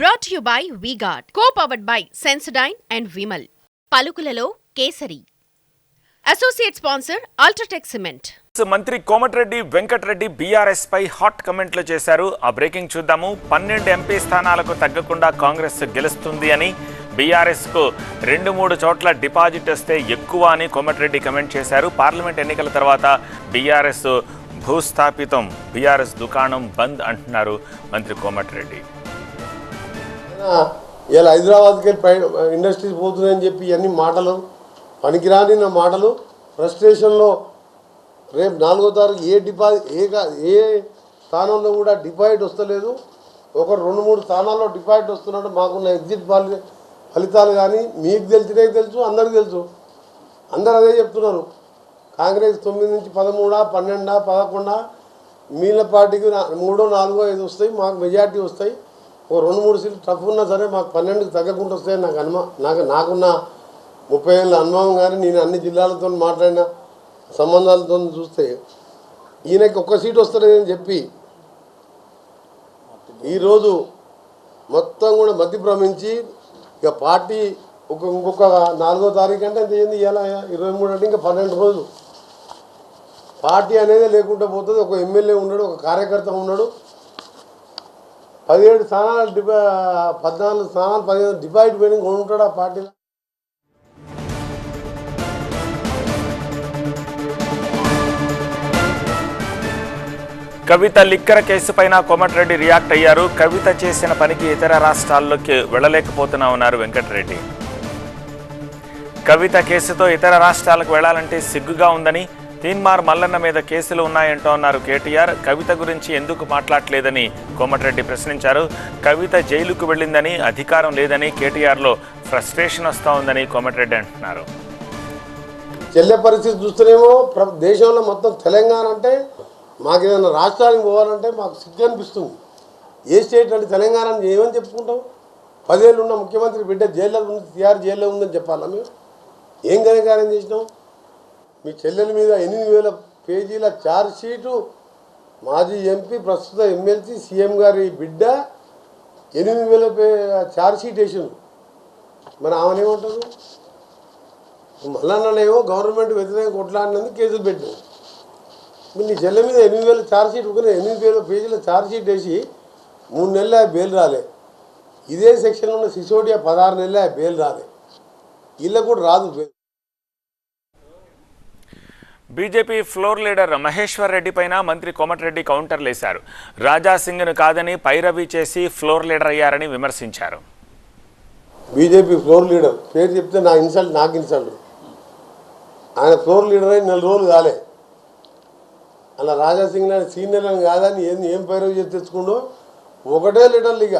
Brought you by V Guard co powered by Sensodyne and Vimal పలుకులలో Kesari. Associate sponsor UltraTech cement మంత్రి Komatireddy Venkatareddy BRS పై hot కమెంట్లు చేశారు. ఆ breaking చూద్దాము. పన్నెండు ఎంపీ స్థానాలకు తగ్గకుండా కాంగ్రెస్ గెలుస్తుంది అని బీఆర్ఎస్కు రెండు మూడు చోట్ల డిపాజిట్ వస్తే ఎక్కువ అని కోమటిరెడ్డి కమెంట్ చేశారు. పార్లమెంట్ ఎన్నికల తర్వాత బీఆర్ఎస్ భూస్థాపితం బీఆర్ఎస్ దుకాణం బంద్ అంటున్నారు మంత్రి కోమటిరెడ్డి. ఇలా హైదరాబాద్కి వెళ్ళి ఇండస్ట్రీస్ పోతున్నాయని చెప్పి ఇవన్నీ మాటలు పనికిరాని నా మాటలు ఫ్రస్ట్రేషన్లో రేపు నాలుగో తారీఖు ఏ డిపాజిట్ ఏ ఏ స్థానంలో కూడా డిపాజిట్ వస్తలేదు. ఒక రెండు మూడు స్థానాల్లో డిపాజిట్ వస్తున్నట్టు మాకున్న ఎగ్జిట్ ఫలి ఫలితాలు కానీ మీకు తెలిసినవి తెలుసు అందరికీ తెలుసు. అందరు అదే చెప్తున్నారు. కాంగ్రెస్ తొమ్మిది నుంచి పదమూడా పన్నెండా పదకొండా మీల పార్టీకి మూడో నాలుగో ఐదు వస్తాయి మాకు మెజార్టీ వస్తాయి. ఓ రెండు మూడు సీట్లు టఫ్ ఉన్నా సరే మాకు పన్నెండుకి తగ్గకుండా వస్తాయని నాకు అనుమా నాకు నాకున్న ముప్పై ఏళ్ళ అనుభవం కానీ నేను అన్ని జిల్లాలతో మాట్లాడిన సంబంధాలతో చూస్తే ఈయనకి ఒక్క సీట్ వస్తుందని చెప్పి ఈరోజు మొత్తం కూడా మధ్య భ్రమించి ఇక పార్టీ ఒక ఇంకొక నాలుగో తారీఖు అంటే ఎంత ఏంది ఇలా ఇరవై మూడు అంటే ఇంకా పన్నెండు రోజులు. పార్టీ అనేది లేకుండా పోతుంది. ఒక ఎమ్మెల్యే ఉన్నాడు ఒక కార్యకర్త ఉన్నాడు. పదిహేడు స్థానాలు పద్నాలుగు స్థానాలు పదిహేను డిపాజిట్ పోయిన ఉంటాడు ఆ పార్టీలో? కవిత లిక్కర కేసుపైన కోమటిరెడ్డి రియాక్ట్ అయ్యారు. కవిత చేసిన పనికి ఇతర రాష్ట్రాల్లోకి వెళ్ళలేకపోతున్నా ఉన్నారు వెంకటరెడ్డి. కవిత కేసుతో ఇతర రాష్ట్రాలకు వెళ్ళాలంటే సిగ్గుగా ఉందని తీన్మార్ మల్లన్న మీద కేసులు ఉన్నాయంటూ అన్నారు కేటీఆర్. కవిత గురించి ఎందుకు మాట్లాడలేదని కోమటిరెడ్డి ప్రశ్నించారు. కవిత జైలుకు వెళ్ళిందని అధికారం లేదని కేటీఆర్లో ఫ్రస్ట్రేషన్ వస్తూ ఉందని కోమటిరెడ్డి అంటున్నారు. చెల్లె పరిస్థితి చూస్తేనేమో ప్ర దేశంలో మొత్తం తెలంగాణ అంటే మాకు ఏదైనా రాష్ట్రానికి పోవాలంటే మాకు సిగ్గు అనిపిస్తుంది. ఏ స్టేట్ అంటే తెలంగాణ అని ఏమని చెప్పుకుంటాం? పదేళ్ళు ఉన్న ముఖ్యమంత్రి బిడ్డ జైల్లో ఉంది టీఆర్ జైల్లో ఉందని చెప్పాలా మేము ఏం ఘనకార్యం చేసినాం? మీ చెల్లెల మీద ఎనిమిది వేల పేజీల ఛార్జ్ షీటు. మాజీ ఎంపీ ప్రస్తుత ఎమ్మెల్సీ సీఎం గారి బిడ్డ ఎనిమిది వేల పే ఛార్జ్ షీట్ వేసిండ్రు మరి ఆమెనేమంటారు మళ్ళా గవర్నమెంట్ వ్యతిరేకం కొట్లాడినందుకు కేసులు పెట్టినాం మీరు నీ చెల్లె మీద ఎనిమిది వేల ఛార్జ్ షీట్ ఎనిమిది వేల పేజీల ఛార్జ్ షీట్ వేసి మూడు నెలలు బెయిల్ రాలే. ఇదే సెక్షన్లో ఉన్న సిసోడియా పదహారు నెలలు బెయిల్ రాలే. వీళ్ళకు కూడా రాదు bail. BJP floor leader Maheshwar Reddy పైన మంత్రి కోమటిరెడ్డి కౌంటర్లేశారు రాజా సింగ్ను కాదని పైరవి చేసి ఫ్లోర్ లీడర్ అయ్యారని విమర్శించారు. బీజేపీ ఫ్లోర్ లీడర్ పేరు చెప్తే నా ఇన్సల్ట్ నాకు ఇన్సల్ట్. ఆయన ఫ్లోర్ లీడర్ అయి నెల రోజులు కాలే. అలా రాజాసింగ్ లాంటి సీనియర్ అని కాదని ఏం ఏం పైరవి చేసి తెచ్చుకుండో? ఒకటే లీడర్లు ఇక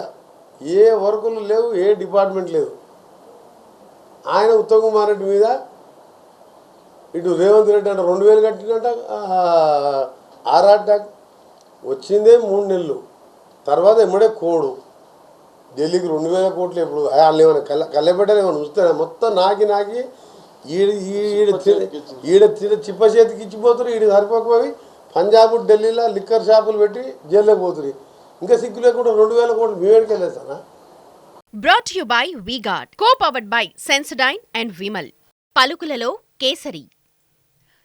ఏ వర్కులు లేవు ఏ డిపార్ట్మెంట్ లేదు. ఆయన ఉత్తమ్ కుమార్ రెడ్డి మీద ఇటు రేవంత్ రెడ్డి అంటే రెండు వేలు కట్టినట్ట ఆర్ఆర్ ట్యాక్. వచ్చిందే మూడు నెలలు తర్వాత ఎమ్మడే కోడు. ఢిల్లీకి రెండు వేల కోట్లు ఇప్పుడు వాళ్ళు ఏమైనా కళ్ళ కళ్ళపెట్టారు ఏమైనా చూస్తారా? మొత్తం నాకి నాకి ఈడ ఈడ ఈడ తిన చిప్ప చేతికి ఇచ్చిపోతారు ఈడ సరిపోకపోయి పంజాబ్ ఢిల్లీలో లిక్కర్ షాపులు పెట్టి జైల్లోకి పోతుంది ఇంకా సిగ్గు లేకుండా రెండు వేల కోట్లు మేమేడికి వెళ్ళేస్తానా brought you by V Guard co powered by Sensodyne and Vimal పలుకులలో Kesari.